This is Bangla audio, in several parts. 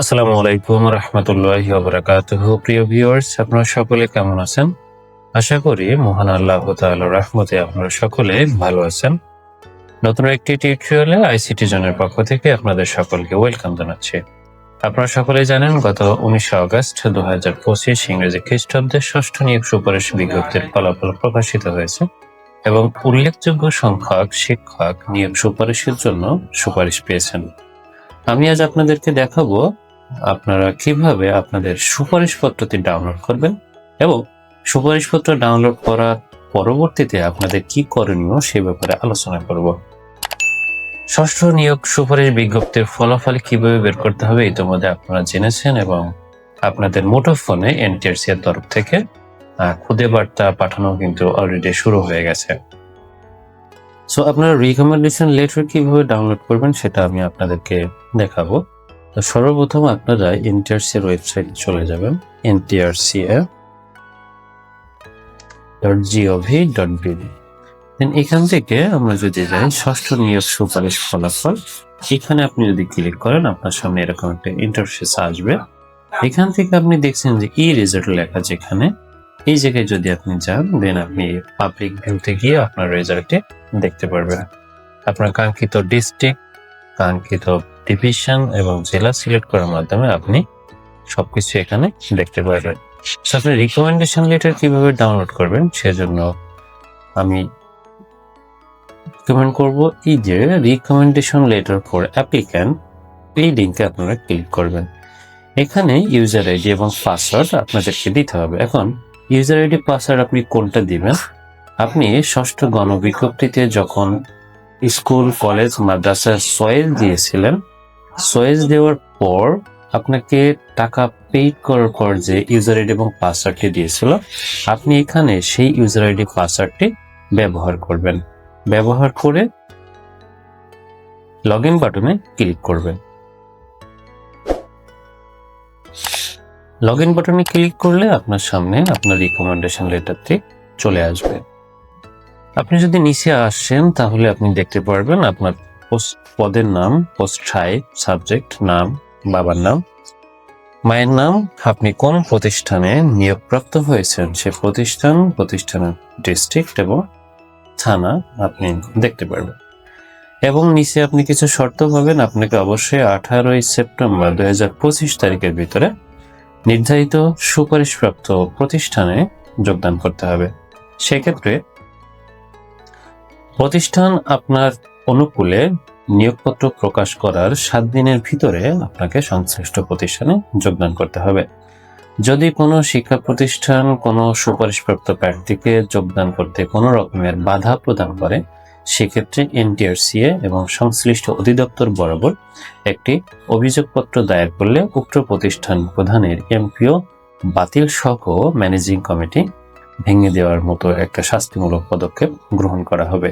আসসালামু আলাইকুম রহমতুল্লাহি ওবরাকাতুহ প্রিয় ভিউয়ার্স আপনারা সকলে কেমন আছেন? আশা করি মহান আল্লাহ রহমতে আপনারা সকলে ভালো আছেন। নতুন একটি টিউটোরিয়ালে আইসিটি জনের পক্ষ থেকে আপনাদের সকলকে ওয়েলকাম জানাচ্ছি। আপনারা সকলে জানেন, গত উনিশে আগস্ট দু হাজার পঁচিশ ইংরেজি খ্রিস্টাব্দে ষষ্ঠ নিয়োগ সুপারিশ বিজ্ঞপ্তির ফলাফল প্রকাশিত হয়েছে এবং উল্লেখযোগ্য সংখ্যক শিক্ষক নিয়োগ সুপারিশের জন্য সুপারিশ পেয়েছেন। আমি আজ আপনাদেরকে দেখাবো আপনারা কীভাবে আপনাদের সুপারিশপত্রটি ডাউনলোড করবেন এবং সুপারিশপত্র ডাউনলোড করার পরবর্তীতে আপনাদের কি করণীয় সে ব্যাপারে আলোচনা করব। ষষ্ঠ নিয়োগ সুপারিশ বিজ্ঞপ্তির ফলাফল কীভাবে বের করতে হবে ইতিমধ্যে আপনারা জেনেছেন এবং আপনাদের মুঠোফোনে এর তরফ থেকে খুদে বার্তা পাঠানো কিন্তু অলরেডি শুরু হয়ে গেছে। সো আপনারা রিকমেন্ডেশন লেটার কীভাবে ডাউনলোড করবেন সেটা আমি আপনাদেরকে দেখাবো। তো সর্বপ্রথম আপনারা এনটিআরসি ওয়েবসাইটে চলে যাবেন NTRC dot gov dot BD then এখান থেকে আমরা যদি যাই, ষষ্ঠ নিয়োগ সুপারিশ ফলাফল, এখানে আপনি যদি ক্লিক করেন, আপনার সামনে এরকম একটা ইন্টারফেস আসবে। এখান থেকে আপনি দেখছেন যে ই রেজাল্ট লেখা যেখানে, এই জায়গায় যদি আপনি যান দেন আপনি পাবলিক ভিউতে গিয়ে আপনার রেজাল্টটি দেখতে পারবেন। আপনার কাঙ্ক্ষিত ডিস্ট্রিক্ট কাঙ্ক্ষিত ডিভিশন এবং জেলা সিলেক্ট করার মাধ্যমে আপনি সবকিছু এখানে দেখতে পারবেন। আপনি রিকমেন্ডেশন লেটার কীভাবে ডাউনলোড করবেন সেজন্য আমি রিকমেন্ড করব এই যে রিকমেন্ডেশন লেটার ফর অ্যাপ্লিক্যান্ট এই লিঙ্কে আপনারা ক্লিক করবেন। এখানে ইউজার আইডি এবং পাসওয়ার্ড আপনাদেরকে দিতে হবে। এখন ইউজার আইডি পাসওয়ার্ড আপনি কোনটা দিবেন? আপনি ষষ্ঠ গণবিজ্ঞপ্তিতে যখন স্কুল, কলেজ, মাদ্রাসার সয়েল দিয়েছিলেন সয়েজ দেওয়ার পর আপনাকে টাকা পেইড করার পর যে ইউজার আইডি এবং পাসওয়ার্ডটি দিয়েছিল, আপনি এখানে সেই ইউজার আইডি পাসওয়ার্ডটি ব্যবহার করবেন। ব্যবহার করে লগ ইন বাটনে ক্লিক করবেন। লগ ইন বাটনে ক্লিক করলে আপনার সামনে আপনার রিকমেন্ডেশন লেটারটি চলে আসবে। আপনি যদি নিচে আসেন, তাহলে আপনি দেখতে পারবেন আপনার পদের নাম পোস্ট সাবজেক্ট নাম, বাবার নাম। মায়ের নাম, আপনি কোন প্রতিষ্ঠানে নিয়োগপ্রাপ্ত হয়েছেন? সে প্রতিষ্ঠান, প্রতিষ্ঠানের ডিস্ট্রিক্ট এবং থানা আপনি দেখতে পারবেন। এবং নিচে আপনি কিছু শর্ত পাবেন, আপনাকে অবশ্যই আঠারোই সেপ্টেম্বর দুই হাজার পঁচিশ তারিখের ভিতরে নির্ধারিত সুপারিশপ্রাপ্ত প্রতিষ্ঠানে যোগদান করতে হবে। সেক্ষেত্রে প্রতিষ্ঠান আপনার অনুকূলে নিয়োগপত্র প্রকাশ করার সাত দিনের ভিতরে আপনাকে সংশ্লিষ্ট প্রতিষ্ঠানে যোগদান করতে হবে। যদি কোনো শিক্ষা প্রতিষ্ঠান কোনো সুপারিশপ্রাপ্ত প্রার্থীকে যোগদান করতে কোনো রকমের বাধা প্রদান করে, সেক্ষেত্রে এনটিআরসিএ এবং সংশ্লিষ্ট অধিদপ্তর বরাবর একটি অভিযোগপত্র দায়ের করলে উক্ত প্রতিষ্ঠান প্রধানের এমপিও বাতিল সহ ম্যানেজিং কমিটি ভেঙে দেওয়ার মতো একটা শাস্তিমূলক পদক্ষেপ গ্রহণ করা হবে।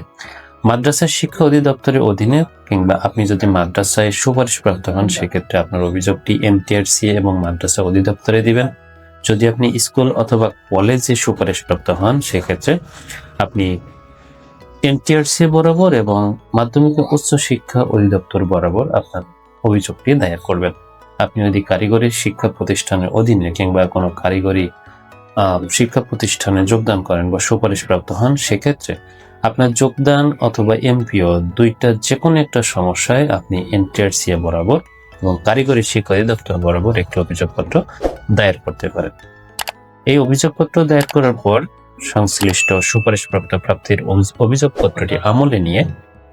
মাদ্রাসা শিক্ষা অধিদপ্তরের অধীনে কিংবা আপনি যদি মাদ্রাসায় সুপারিশপ্রাপ্ত হন, সেক্ষেত্রে আপনার অভিযোগটি এমটিআরসি এবং মাদ্রাসা অধিদপ্তরে দিবেন। যদি আপনি স্কুল অথবা কলেজে সুপারিশপ্রাপ্ত হন, সেক্ষেত্রে আপনি এমটিআরসি বরাবর এবং মাধ্যমিক উচ্চ শিক্ষা অধিদপ্তর বরাবর আপনার অভিযোগটি দায়ের করবেন। আপনি যদি কারিগরি শিক্ষা প্রতিষ্ঠানের অধীনে কিংবা কোনো কারিগরি শিক্ষা প্রতিষ্ঠানে যোগদান করেন বা সুপারিশপ্রাপ্ত হন, সেক্ষেত্রে আপনার যোগদান অথবা এমপিও দুইটা যে কোনো একটা সমস্যায় আপনি এনটিআরসিএ বরাবর এবং কারিগরি শিক্ষা অধিদপ্তর বরাবর একটি অভিযোগপত্র দায়ের করতে পারেন। এই অভিযোগপত্র দায়ের করার পর সংশ্লিষ্ট সুপারিশপ্রাপ্ত প্রাপ্তির অভি- অভিযোগপত্রটি আমলে নিয়ে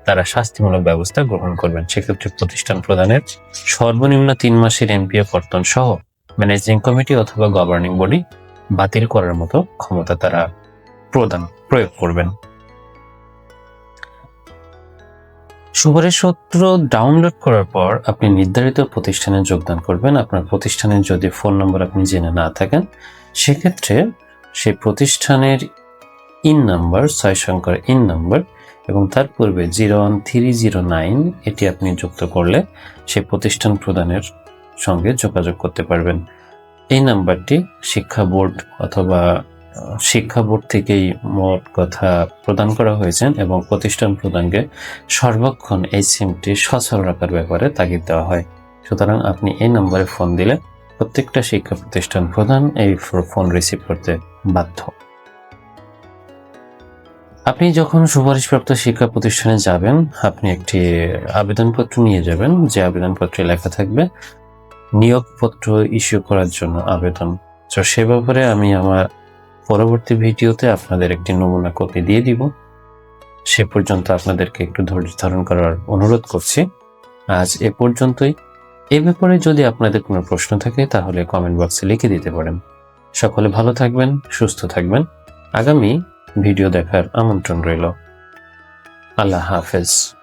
তারা শাস্তিমূলক ব্যবস্থা গ্রহণ করবেন। সেক্ষেত্রে প্রতিষ্ঠান প্রদানের সর্বনিম্ন তিন মাসের এমপিও কর্তন সহ ম্যানেজিং কমিটি অথবা গভর্নিং বডি বাতিল করার মতো ক্ষমতা তারা প্রদান, প্রয়োগ করবেন। সুপারিশপত্র ডাউনলোড করার পর আপনি নির্ধারিত প্রতিষ্ঠানে যোগদান করবেন। আপনার প্রতিষ্ঠানের যদি ফোন নম্বর আপনি জেনে না থাকেন, সেক্ষেত্রে সেই প্রতিষ্ঠানের ইন নাম্বার ছয় সংখ্যার ইন নাম্বার এবং তার পূর্বে zero one three zero nine এটি আপনি যুক্ত করলে সেই প্রতিষ্ঠান প্রদানের সঙ্গে যোগাযোগ করতে পারবেন। এই নাম্বারটি শিক্ষা বোর্ড অথবা শিক্ষা বোর্ড থেকেই মোট কথা প্রদান করা হয়েছে এবং প্রতিষ্ঠান প্রদানকে সর্বক্ষণ এই সিমটি সচল রাখার ব্যাপারে তাগিদ দেওয়া হয়। সুতরাং আপনি এই নম্বরে ফোন দিলে প্রত্যেকটা শিক্ষা প্রতিষ্ঠান প্রধান এই ফোন রিসিভ করতে বাধ্য। আপনি যখন সুপারিশপ্রাপ্ত শিক্ষা প্রতিষ্ঠানে যাবেন, আপনি একটি আবেদনপত্র নিয়ে যাবেন। যে আবেদনপত্রে লেখা থাকবে, নিয়োগপত্র ইস্যু করার জন্য আবেদন। তো সে ব্যাপারে আমি আমার পরবর্তী ভিডিওতে আপনাদের একটি নমুনা কপি দিয়ে দিব। সে পর্যন্ত আপনাদেরকে একটু ধৈর্য ধারণ করার অনুরোধ করছি। আজ এ পর্যন্তই। এ ব্যাপারে যদি আপনাদের কোনো প্রশ্ন থাকে, তাহলে কমেন্ট বক্সে লিখে দিতে পারেন। সকলে ভালো থাকবেন, সুস্থ থাকবেন। আগামী ভিডিও দেখার আমন্ত্রণ রইল। আল্লাহ হাফেজ।